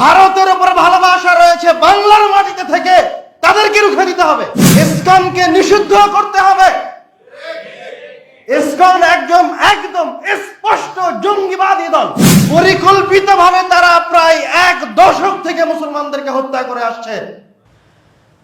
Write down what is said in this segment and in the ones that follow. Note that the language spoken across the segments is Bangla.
ভারতের উপর ভালোবাসা রয়েছে বাংলার মাটিতে থেকে, তাদেরকে রুখে দিতে হবে। ইসলামকে নিষিদ্ধ করতে হবে। ইসকন একদম একদম স্পষ্ট জঙ্গিবাদী দল। পরিকল্পিতভাবে তারা প্রায় এক দশক থেকে মুসলমানদেরকে হত্যা করে আসছে।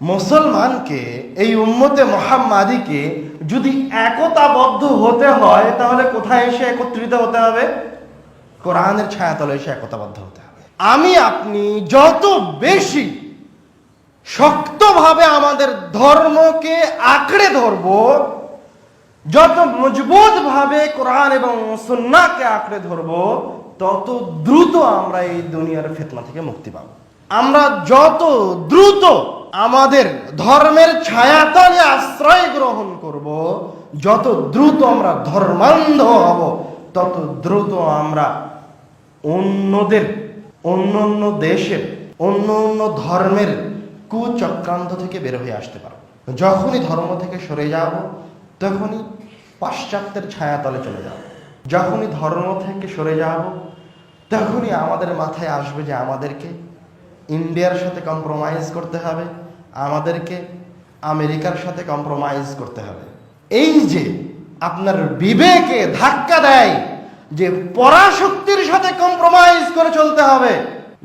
মুসলমানকে, এই উম্মতে মোহাম্মাদিকে যদি একতাবদ্ধ হতে হয়, তাহলে কোথায় এসে একত্রিত হতে হবে? কোরআনের ছায়াতলে এসে একতাবদ্ধ হতে হবে। আমি, আপনি যত বেশি শক্তভাবে আমাদের ধর্মকে আঁকড়ে ধরবো, যত মজবুত ভাবে কোরআন এবং সুন্নাহকে আঁকড়ে ধরবো, তত দ্রুত আমরা এই দুনিয়ার ফেতনা থেকে মুক্তি পাব। আমরা যত দ্রুত আমাদের ধর্মের ছায়াতলে আশ্রয় গ্রহণ করব, যত দ্রুত আমরা ধর্মান্ধ হব, তত দ্রুত আমরা অন্যদের অন্য অন্য দেশের অন্য অন্য ধর্মের কুচক্রান্ত থেকে বের হয়ে আসতে পারব যখনই ধর্ম থেকে সরে যাব, তখনই পাশ্চাত্যের ছায়াতলে চলে যাব। যখনই ধর্ম থেকে সরে যাব, তখনই আমাদের মাথায় আসবে যে আমাদেরকে ইন্ডিয়ার সাথে কম্প্রোমাইজ করতে হবে, আমাদেরকে আমেরিকার সাথে কম্প্রোমাইজ করতে হবে। এই যে আপনার বিবেকে ধাক্কা দেয় যে পরাশক্তির সাথে কম্প্রোমাইজ করে চলতে হবে।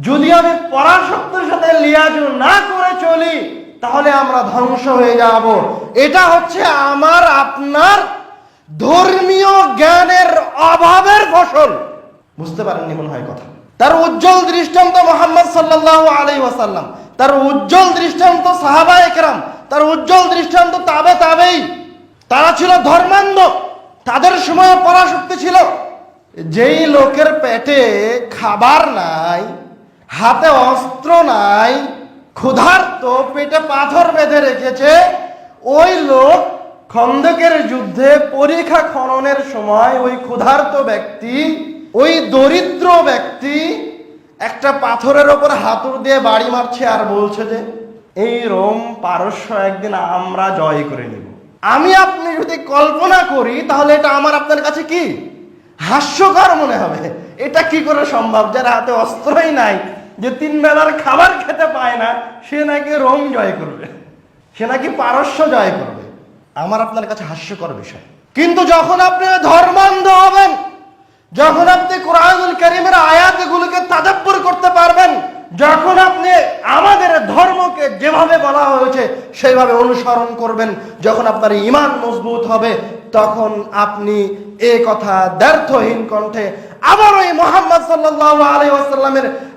যদি আমি পরাশক্তির সাথে লিয়াজ না করে চলি, তাহলে আমরা ধ্বংস হয়ে যাব। এটা হচ্ছে আমার, আপনার ধর্মীয় জ্ঞানের অভাবের ফসল। বুঝতে পারেননি মনে হয় কথা। তার উজ্জ্বল দৃষ্টান্ত মোহাম্মদ সাল্লাল্লাহু আলাই ওয়াসাল্লাম, তার উজ্জ্বল দৃষ্টান্ত সাহাবা একরাম, তার উজ্জ্বল দৃষ্টান্ত তাবে তাবেই। তারা ছিল ধর্মান্ধ, তাদের সময় পরাশক্তি ছিল। যেই লোকের পেটে খাবার নাই, হাতে অস্ত্র নাই, ক্ষুধার্ত পেটে পাথর বেঁধে রেখেছে, ওই লোক খন্দকের যুদ্ধে পরীক্ষা খননের সময় ওই ক্ষুধার্ত ব্যক্তি, ওই দরিদ্র ব্যক্তি একটা পাথরের ওপর হাতুর দিয়ে বাড়ি মারছে আর বলছে যে, এই রোম পারস্য একদিন আমরা জয় করে নেব। আমি আপনি যদি কল্পনা করি, তাহলে এটা আমার আপনার কাছে কি? হাস্যকর মনে হবে। এটা কি করে সম্ভব? যার হাতে অস্ত্রই নাই, যে তিন বেলার খাবার খেতে পায় না, সে নাকি রোম জয় করবে। সে নাকি পারস্য জয় করবে। আমার আপনার কাছে হাস্যকর বিষয়। কিন্তু যখন আপনি ধর্মান্ধ হবেন, যখন আপনি কোরআনুল করিমের আয়াতগুলোকে তাদাব্বর করতে পারবেন, যখন আপনি আমাদের ধর্মকে যেভাবে বলা হয়েছে, সেইভাবে অনুসরণ করবেন, যখন আপনার ইমান মজবুত হবে তখন আপনি এ কথা ব্যর্থহীন কণ্ঠে আবার ওই মোহাম্মদ সাল্লাহ আলী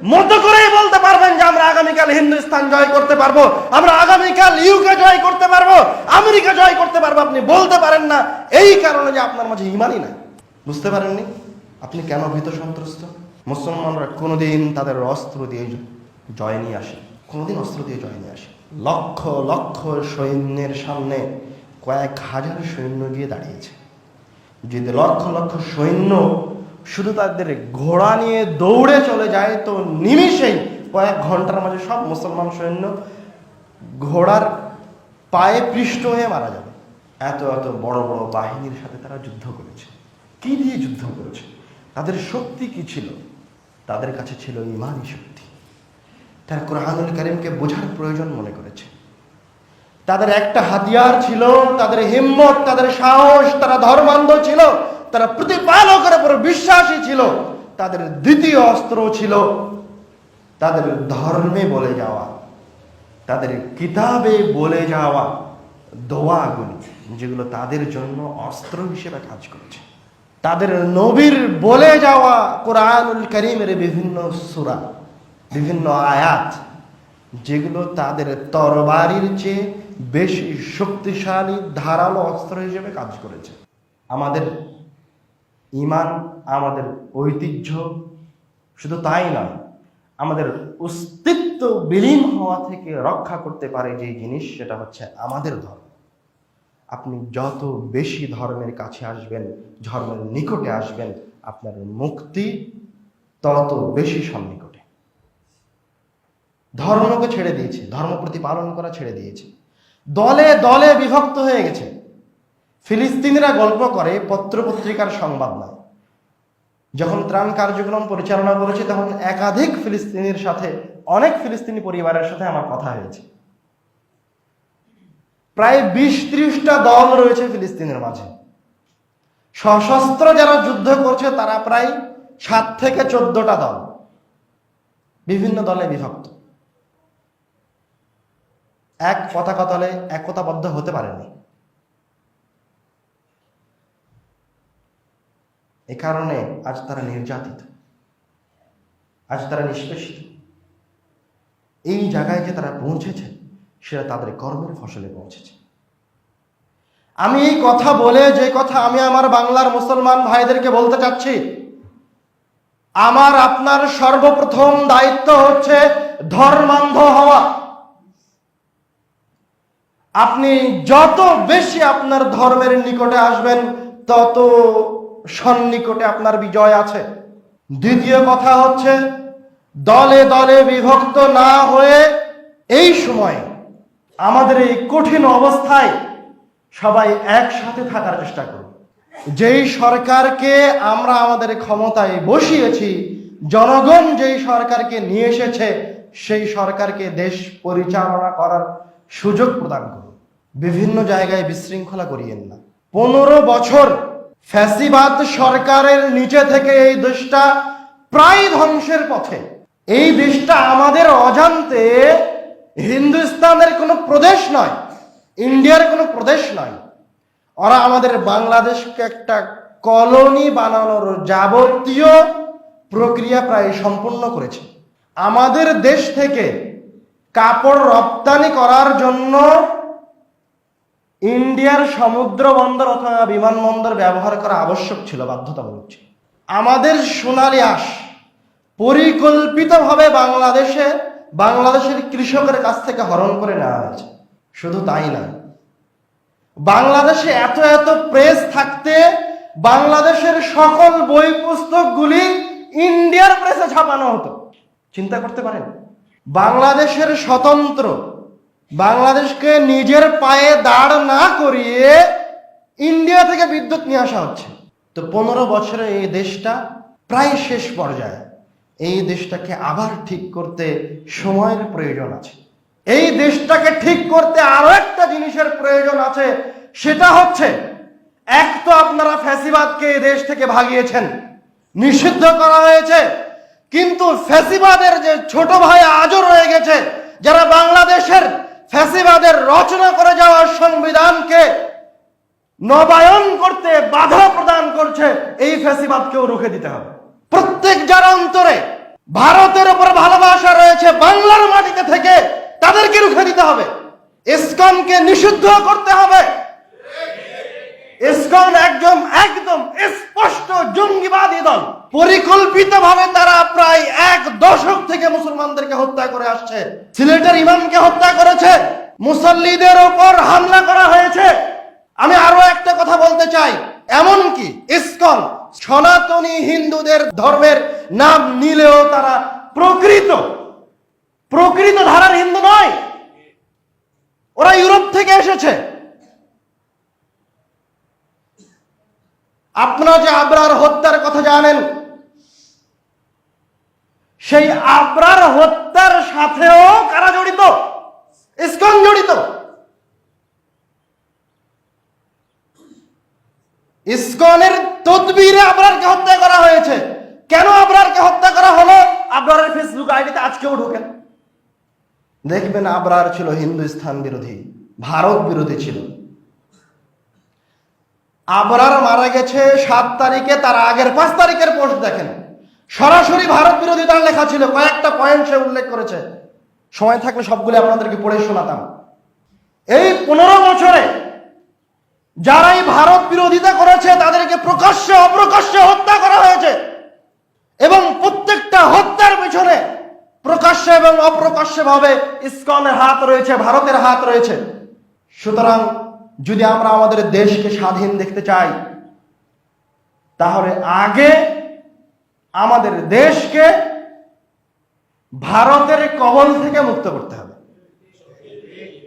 মতো করেই বলতে পারবেন যে আমরা আগামীকাল হিন্দুস্তান জয় করতে পারব, আমরা আগামীকাল ইউকে জয় করতে পারব, আমেরিকা জয় করতে পারব, আপনি বলতে পারেন না। এই কারণে যে আপনার মাঝে ইমানই নাই। বুঝতে পারেননি? আপনি কেন ভীত সন্ত্রস্ত? মুসলমানরা কোনোদিন তাদের অস্ত্র দিয়ে জয় নিয়ে আসে। কোনোদিন অস্ত্র দিয়ে জয় নিয়ে আসে। লক্ষ লক্ষ সৈন্যের সামনে কয়েক হাজার সৈন্য গিয়ে দাঁড়িয়েছে। যদি লক্ষ লক্ষ সৈন্য শুধু তাদের ঘোড়া নিয়ে দৌড়ে চলে যায়, তো নিমিষেই কয়েক ঘণ্টার মাঝে সব মুসলমান সৈন্য ঘোড়ার পায়ে পৃষ্ঠ হয়ে মারা যাবে। এত এত বড় বড় বাহিনীর সাথে তারা যুদ্ধ করেছে। কি দিয়ে যুদ্ধ করেছে? তাদের শক্তি কি ছিল? তাদের কাছে ছিল ইমানই শক্তি। তারা কোরআনুল করিমকে বোঝার প্রয়োজন মনে করেছে। তাদের একটা হাতিয়ার ছিল, তাদের হিম্মত, তাদের সাহস, তারা ধর্মান্ধ ছিল, তারা প্রতিপালকের উপর বিশ্বাসী ছিল। তাদের দ্বিতীয় অস্ত্র ছিল তাদের ধর্মে বলে যাওয়া, তাদের কিতাবে বলে যাওয়া দোয়াগুলো, যেগুলো তাদের জন্য অস্ত্র হিসেবে কাজ করছে। তাদের নবীর বলে যাওয়া কোরআনুল করিমের বিভিন্ন সুরা, বিভিন্ন আয়াত, যেগুলো তাদের তরবারির চেয়ে বেশি শক্তিশালী, ধারালো অস্ত্র হিসেবে কাজ করেছে। আমাদের ইমান, আমাদের ঐতিহ্য, শুধু তাই নয়, আমাদের অস্তিত্ব বিলীন হওয়া থেকে রক্ষা করতে পারে যে জিনিস, সেটা হচ্ছে আমাদের ধর্ম। আপনি যত বেশি ধর্মের কাছে আসবেন, ধর্মের নিকটে আসবেন, আপনার মুক্তি তত বেশি সন্নিকটে। ধর্মকে ছেড়ে দিয়েছে, ধর্ম প্রতিপালন করা ছেড়ে দিয়েছে। দলে দলে বিভক্ত হয়ে গেছে। ফিলিস্তিনিরা গল্প করে, পত্রপত্রিকার সংবাদ নয়। যখন ত্রাণ কার্যক্রম পরিচালনা করেছি, তখন একাধিক ফিলিস্তিনির সাথে, অনেক ফিলিস্তিনি পরিবারের সাথে আমার কথা হয়েছে। প্রায় বিশ ত্রিশটা দল রয়েছে ফিলিস্তিনের মাঝে। সশস্ত্র যারা যুদ্ধ করছে, তারা প্রায় সাত থেকে চোদ্দটা দল। বিভিন্ন দলে বিভক্ত। এক পতাকা একতাবদ্ধ হতে পারেনি। এ কারণে আজ তারা নির্যাতিত। আজ তারা নিষ্পেষিত। এই জায়গায় যে তারা পৌঁছেছে, সেটা তাদের কর্মের ফসলে পৌঁছেছে। আমি এই কথা বলে যে কথা আমি আমার বাংলার মুসলমান ভাইদেরকে বলতে চাচ্ছি, আমার আপনার সর্বপ্রথম দায়িত্ব হচ্ছে ধর্মান্ধ হওয়া। আপনি যত বেশি আপনার ধর্মের নিকটে আসবেন, তত সন্নিকটে আপনার বিজয় আছে। দ্বিতীয় কথা হচ্ছে, দলে দলে বিভক্ত না হয়ে এই সময় আমাদের এই কঠিন অবস্থায় সবাই একসাথে থাকার চেষ্টা করুন। যেই সরকারকে আমরা আমাদের ক্ষমতায় বসিয়েছি, জনগণ যেই সরকারকে নিয়ে এসেছে, সেই সরকারকে দেশ পরিচালনা করার সুযোগ প্রদান করুন। বিভিন্ন জায়গায় বিশৃঙ্খলা করিয়েন না। পনেরো বছর ফ্যাসিবাদ সরকারের নিচে থেকে এই দেশটা প্রায় ধ্বংসের পথে। এই দেশটা আমাদের অজান্তে হিন্দুস্তানের কোনো প্রদেশ নয়, ইন্ডিয়ার কোনো প্রদেশ নয়। ওরা আমাদের বাংলাদেশকে একটা কলোনি বানানোর যাবতীয় প্রক্রিয়া প্রায় সম্পূর্ণ করেছে। আমাদের দেশ থেকে কাপড় রপ্তানি করার জন্য ইন্ডিয়ার সমুদ্র বন্দর অথবা বিমানবন্দর ব্যবহার করা আবশ্যক ছিল, বাধ্যতামূলক ছিল। আমাদের সোনালী আঁশ পরিকল্পিতভাবে বাংলাদেশে বাংলাদেশের কৃষকের কাছ থেকে হরণ করে নেওয়া হয়েছে। শুধু তাই না বাংলাদেশে এত এত প্রেস থাকতে বাংলাদেশের সকল বই পুস্তকগুলি ইন্ডিয়ার প্রেসে ছাপানো হতো। চিন্তা করতে পারেন, বাংলাদেশের স্বতন্ত্র বাংলাদেশকে নিজের পায়ে দাঁড় না করিয়ে ইন্ডিয়া থেকে বিদ্যুৎ নিয়ে আসা হচ্ছে। তো পনেরো বছরে এই দেশটা প্রায় শেষ পর্যায়ে। এই দেশটাকে আবার ঠিক করতে সময়ের প্রয়োজন আছে। এই দেশটাকে ঠিক করতে আরও একটা জিনিসের প্রয়োজন আছে, সেটা হচ্ছে এক তো আপনারা ফ্যাসিবাদকে এই দেশ থেকে ভাগিয়েছেন, নিষিদ্ধ করা হয়েছে, কিন্তু ফ্যাসিবাদের যে ছোট ভাই আজও রয়ে গেছে, যারা বাংলাদেশের ফ্যাসিবাদের রচনা করে যাওয়া সংবিধানকে নবায়ন করতে বাধা প্রদান করছে, এই ফ্যাসিবাদকেও রুখে দিতে হবে। প্রত্যেক যার অন্তরে ভারতের উপর ভালোবাসা রয়েছে, বাংলার মাটিতে থেকে তাদেরকে রুখে দিতে হবে। ইসকনকে নিষিদ্ধ করতে হবে। ইসকন একদম একদম স্পষ্ট জঙ্গিবাদী দল। পরিকল্পিতভাবে তারা প্রায় এক দশক থেকে মুসলমানদেরকে হত্যা করে আসছে। সিলেটের ইমামকে হত্যা করেছে। মুসল্লিদের ওপর হামলা করা হয়েছে। আমি আরও একটা কথা বলতে চাই। এমনকি ইসকন, সনাতনী হিন্দুদের ধর্মের নাম নিলেও তারা প্রকৃত। প্রকৃত ধারার হিন্দু নয়। ওরা ইউরোপ থেকে এসেছে। আপনারা যে আবরার হত্যার কথা জানেন, সেই আবরার হত্যার সাথেও কারা জড়িত? ইসকন জড়িত। ইসকনের তদবিরে আবরারকে হত্যা করা হয়েছে। কেন আবরারকে হত্যা করা হলো? আবরারের ফেসবুক আইডিতে আজকেও ঢোকেন। দেখবেন আবরার ছিল হিন্দুস্থান বিরোধী, ভারত বিরোধী ছিল। আবরার মারা গেছে সাত তারিখে, তার আগের পাঁচ তারিখের পোস্ট দেখেন। সরাসরি ভারত বিরোধী তার লেখা ছিল, কয়েকটা পয়েন্ট সে উল্লেখ করেছে। সময় থাকলে সবগুলো আপনাদেরকে পড়ে শোনাতাম। এই পনেরো বছরে যারাই ভারত বিরোধিতা করেছে, তাদেরকে প্রকাশ্যে অপ্রকাশ্যে হত্যা করা হয়েছে। এবং প্রত্যেকটা হত্যার পিছনে প্রকাশ্যে এবং অপ্রকাশ্যে ভাবে ইসকনের হাত রয়েছে, ভারতের হাত রয়েছে। সুতরাং যদি আমরা আমাদের দেশকে স্বাধীন দেখতে চাই, তাহলে আগে আমাদের দেশকে ভারতের কবল থেকে মুক্ত করতে হবে।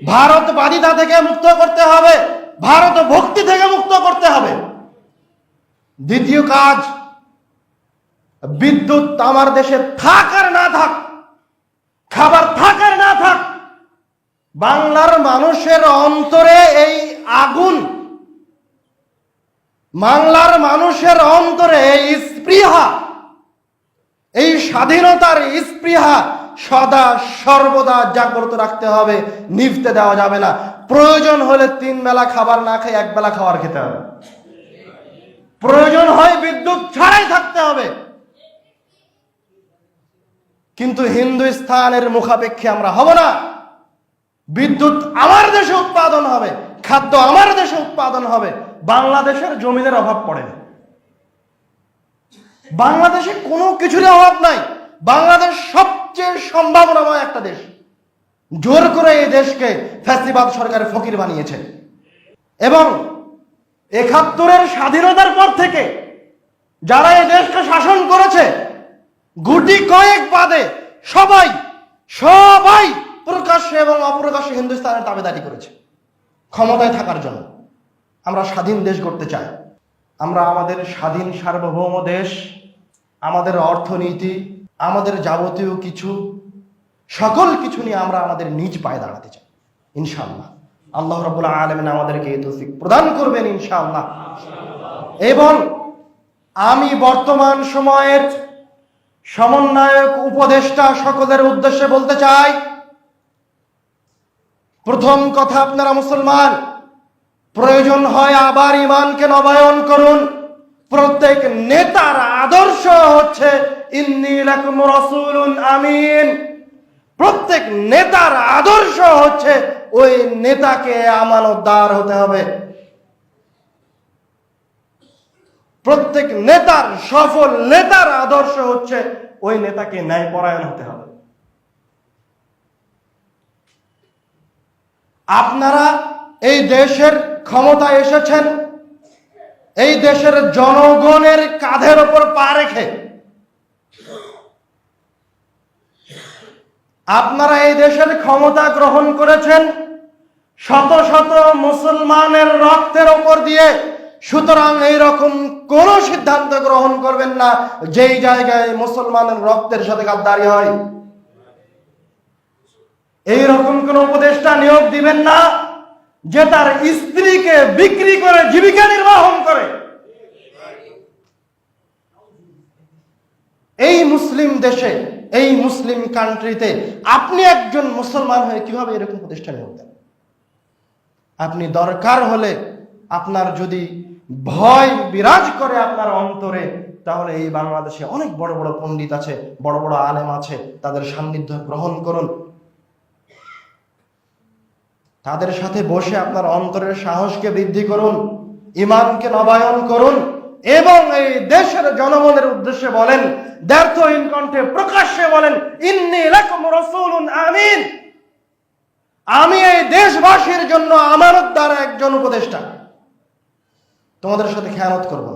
ভারত ভারতবাদিতা থেকে মুক্ত করতে হবে। ভারত ভক্তি থেকে মুক্ত করতে হবে। দ্বিতীয় কাজ, বিদ্যুৎ আমার দেশে থাক আর না থাক, খাবার থাক আর না থাক, বাংলার মানুষের অন্তরে এই আগুন। বাংলার মানুষের অন্তরে এই স্পৃহা, এই স্বাধীনতার স্পৃহা সদা সর্বদা জাগ্রত রাখতে হবে, নিভতে দেওয়া যাবে না। প্রয়োজন হলে তিন বেলা খাবার না খেয়ে এক বেলা খাবার খেতে হবে। প্রয়োজন হয় বিদ্যুৎ ছাড়াই থাকতে হবে। কিন্তু হিন্দুস্তানের মুখাপেক্ষে আমরা হব না। বিদ্যুৎ আমার দেশে উৎপাদন হবে। খাদ্য আমার দেশে উৎপাদন হবে, বাংলাদেশের জমিনের অভাব পড়ে না। বাংলাদেশে কোনো কিছুর অভাব নাই। বাংলাদেশ সবচেয়ে সম্ভাবনাময় একটা দেশ। জোর করে এই দেশকে ফ্যাসিবাদ সরকার ফকির বানিয়েছে। এবং একাত্তরের স্বাধীনতার পর থেকে যারা এই দেশকে শাসন করেছে, গুটি কয়েক বাদে সবাই সবাই প্রকাশ্যে এবং অপ্রকাশ্যে হিন্দুস্তানের দাবিদারি করেছে। ক্ষমতায় থাকার জন্য। আমরা স্বাধীন দেশ গড়তে চাই। আমরা আমাদের স্বাধীন সার্বভৌম দেশ, আমাদের অর্থনীতি, আমাদের যাবতীয় কিছু, সকল কিছু নিয়ে আমরা আমাদের নিজ পায়ে দাঁড়াতে চাই। ইনশাআল্লাহ। আল্লাহ রবুল্লাহ আলমিন আমাদেরকে এই প্রদান করবেন ইনশাআল্লাহ। এবং আমি বর্তমান সময়ের সমন্বয়ক উপদেষ্টা সকলের উদ্দেশ্যে বলতে চাই প্রথম কথা আপনারা মুসলমান, প্রয়োজন হয় আবার ইমানকে নবায়ন করুন। প্রত্যেক নেতার আদর্শ হচ্ছে আমিন। প্রত্যেক নেতার আদর্শ হচ্ছে, ওই নেতাকে আমানতদার হতে হবে। প্রত্যেক নেতার, সফল নেতার আদর্শ হচ্ছে, ওই নেতাকে ন্যায়পরায়ণ হতে হবে। আপনারা এই দেশের ক্ষমতা এসেছেন, এই দেশের জনগণের কাঁধের ওপর পা রেখে। আপনারা এই দেশের ক্ষমতা গ্রহণ করেছেন শত শত মুসলমানের রক্তের ওপর দিয়ে। সুতরাং এইরকম কোন সিদ্ধান্ত গ্রহণ করবেন না, যেই জায়গায় মুসলমানের রক্তের সাথে গাদ্দারি হয়। এইরকম কোন উপদেষ্টা নিয়োগ দিবেন না যে তার স্ত্রীকে বিক্রি করে জীবিকা নির্বাহন করে। এই মুসলিম দেশে, এই মুসলিম কান্ট্রিতে আপনি একজন মুসলমান হয়ে কীভাবে এরকম প্রতিষ্ঠান নিয়োগ দেন? আপনি দরকার হলে আপনার যদি ভয় বিরাজ করে আপনার অন্তরে, তাহলে এই বাংলাদেশে অনেক বড় বড় পণ্ডিত আছে, বড় বড় আলেম আছে, তাদের সান্নিধ্য গ্রহণ করুন। তাদের সাথে বসে আপনার অন্তরের সাহসকে বৃদ্ধি করুন, ইমানকে নবায়ন করুন এবং এই দেশের জনগণের উদ্দেশ্যে বলেন, ব্যর্থহীন কণ্ঠে প্রকাশ্যে বলেন, ইন্নি লাকুম রাসূলুন আমিন। আমি এই দেশবাসীর জন্য আমানত দ্বারা একজন উপদেষ্টা। তোমাদের সাথে খেয়ানত করব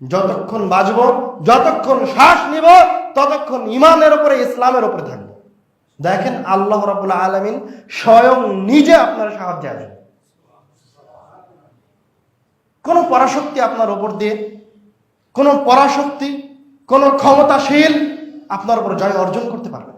যতক্ষণ বাঁচব, যতক্ষণ শ্বাস নিব, ততক্ষণ ইমানের উপরে, ইসলামের উপরে থাকব। দেখেন আল্লাহ রাবুল্লাহ আলমিন স্বয়ং নিজে আপনার সাহায্যে আসবে কোনো পরাশক্তি আপনার ওপর দিয়ে, কোনো পরাশক্তি, কোনো ক্ষমতাশীল আপনার উপর জয় অর্জন করতে পারবে।